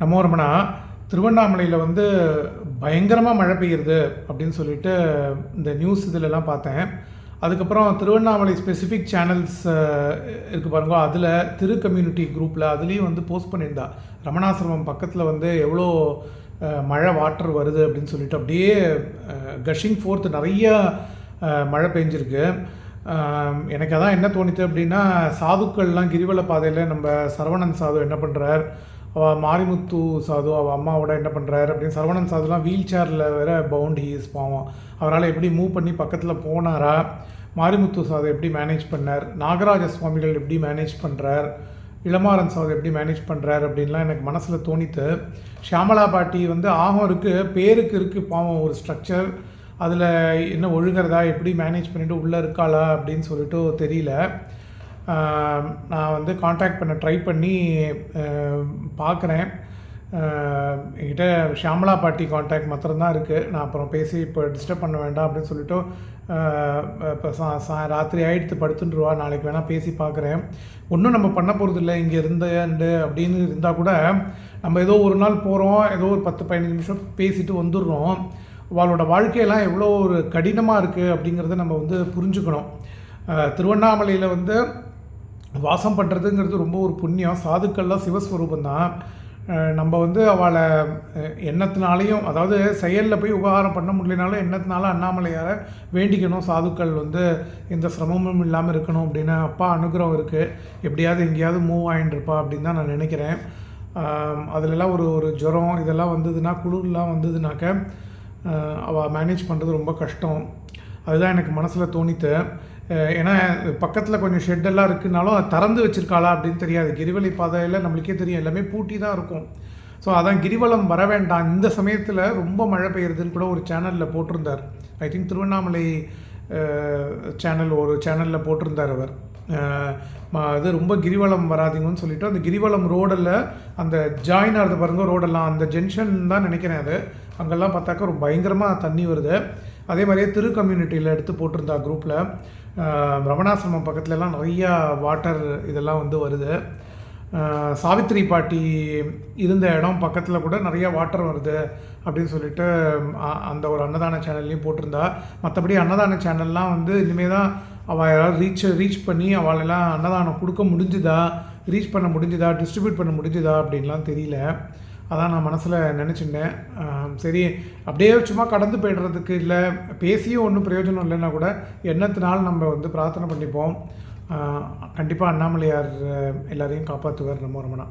நம்ம ரமணா திருவண்ணாமலையில் வந்து பயங்கரமாக மழை பெய்யுறது அப்படின்னு சொல்லிட்டு இந்த நியூஸ் இதிலெல்லாம் பார்த்தேன். அதுக்கப்புறம் திருவண்ணாமலை ஸ்பெசிஃபிக் சேனல்ஸ் இருக்குது பாருங்க. அதில் திரு கம்யூனிட்டி குரூப்பில் அதுலேயும் வந்து போஸ்ட் பண்ணியிருந்தா. ரமணாசிரமம் பக்கத்தில் வந்து எவ்வளோ மழை வாட்டர் வருது அப்படின்னு சொல்லிட்டு அப்படியே கஷிங் ஃபோர்த் நிறைய மழை பெஞ்சிருக்கு. எனக்கு அதான் என்ன தோணுது அப்படின்னா சாதுக்கள்லாம் கிரிவல பாதையில் நம்ம சரவணன் சாது என்ன பண்ணுறார் அவள் மாரிமுத்து சாது அவள் அம்மாவோட என்ன பண்ணுறாரு அப்படின்னு சரவணன் சாதுலாம் வீல் சேரில் வேற பவுண்ட் ஹீஸ் பாவம். அவரால் எப்படி மூவ் பண்ணி பக்கத்தில் போனாரா? மாரிமுத்து சாது எப்படி மேனேஜ் பண்ணார்? நாகராஜ சுவாமிகள் எப்படி மேனேஜ் பண்ணுறார் இளமாறன் சாது எப்படி மேனேஜ் பண்ணுறாரு அப்படின்லாம் எனக்கு மனசில் தோணித்து ஷியாமலா பாட்டி வந்து ஆகம் இருக்குது பேருக்கு இருக்குது பாவம் ஒரு ஸ்ட்ரக்சர் அதில் என்ன ஒழுகிறதா எப்படி மேனேஜ் பண்ணிவிட்டு உள்ளே இருக்காளா அப்படின்னு சொல்லிட்டு தெரியல. நான் வந்து காண்டாக்ட் பண்ண ட்ரை பண்ணி பார்க்குறேன் என்கிட்ட ஷியாமலா பாட்டி காண்டாக்ட் மாத்திரம்தான் இருக்குது நான் அப்புறம் பேசி இப்போ டிஸ்டர்ப் பண்ண வேண்டாம் அப்படின்னு சொல்லிட்டு இப்போ சா சா ராத்திரி ஆயிடுத்து படுத்துட்டுருவா நாளைக்கு வேணால் பேசி பார்க்குறேன் ஒன்றும் நம்ம பண்ண போகிறது இல்லை இங்கே இருந்து அப்படின்னு இருந்தால் கூட நம்ம ஏதோ ஒரு நாள் போகிறோம் ஏதோ ஒரு பத்து பதினஞ்சு நிமிஷம் பேசிட்டு வந்துடுறோம். அவளோட வாழ்க்கையெல்லாம் எவ்வளோ ஒரு கடினமாக இருக்குது அப்படிங்கிறத நம்ம வந்து புரிஞ்சுக்கணும். திருவண்ணாமலையில் வந்து வாசம் பண்ணுறதுங்கிறது ரொம்ப ஒரு புண்ணியம். சாதுக்கள்லாம் சிவஸ்வரூபம் தான் நம்ம வந்து அவளை எண்ணத்தினாலையும் அதாவது செயலில் போய் உபகாரம் பண்ண முடியலனாலும் எண்ணத்தினால அண்ணாமலையாரை வேண்டிக்கணும். சாதுக்கள் வந்து எந்த சிரமமும் இல்லாமல் இருக்கணும் அப்படின்னு அப்பா அனுகிரகம் இருக்குது எப்படியாவது எங்கேயாவது மூவ் ஆகிட்டுருப்பா அப்படின்னு தான் நான் நினைக்கிறேன். அதிலெல்லாம் அதுலலாம் ஒரு ஒரு ஜுரம் இதெல்லாம் வந்ததுன்னா குளிர்லாம் வந்ததுனாக்க அவள் மேனேஜ் பண்ணுறது ரொம்ப கஷ்டம். அதுதான் எனக்கு மனசில் தோணித்து ஏன்னா பக்கத்தில் கொஞ்சம் ஷெட்டெல்லாம் இருக்குனாலும் அது திறந்து வச்சிருக்காளா அப்படின்னு தெரியாது. கிரிவலை பாதையில் நம்மளுக்கே தெரியும் எல்லாமே பூட்டி தான் இருக்கும். ஸோ அதான் கிரிவலம் வர வேண்டாம். இந்த சமயத்தில் ரொம்ப மழை பெய்யுறதுன்னு கூட ஒரு சேனலில் போட்டிருந்தார். ஐ திங்க் திருவண்ணாமலை சேனல் ஒரு சேனலில் போட்டிருந்தார் அவர். அது ரொம்ப கிரிவலம் வராதீங்கன்னு சொல்லிட்டு அந்த கிரிவலம் ரோடில் அந்த ஜாயின் ஆகிறது பாருங்கள் ரோடெல்லாம். அந்த ஜென்ஷன் தான் நினைக்கிறேன் அது. அங்கெல்லாம் பார்த்தாக்கா ரொம்ப பயங்கரமாக தண்ணி வருது. அதே மாதிரியே திரு கம்யூனிட்டியில் எடுத்து போட்டிருந்தா குரூப்பில் ரமணாசிரமம் பக்கத்துலலாம் நிறையா வாட்டர் இதெல்லாம் வந்து வருது. சாவித்ரி சாவித்திரி பாட்டி இருந்த இடம் பக்கத்தில் கூட நிறைய வாட்டர் வருது அப்படின்னு சொல்லிட்டு அ- அந்த ஒரு அன்னதான சேனல்லையும் போட்டிருந்தா. மற்றபடி அன்னதான சேனல்லாம் வந்து இனிமேல் தான் அவள் யாராவது ரீச் ரீச் பண்ணி அவளெல்லாம் அன்னதானம் கொடுக்க முடிஞ்சுதா ரீச் பண்ண முடிஞ்சுதா டிஸ்ட்ரிபியூட் பண்ண முடிஞ்சுதா அப்படின்லாம் தெரியல. அதான் நான் மனசில் நினச்சிருந்தேன் சரி அப்படியே சும்மா கடந்து போய்டுறதுக்கு இல்லை பேசியும் ஒன்றும் பிரயோஜனம் இல்லைன்னா கூட எண்ணத்தினால் நம்ம வந்து பிரார்த்தனை பண்ணிப்போம். கண்டிப்பாக அண்ணாமலையார் எல்லாரையும் காப்பாற்றுவார் நம்ம ரமணா.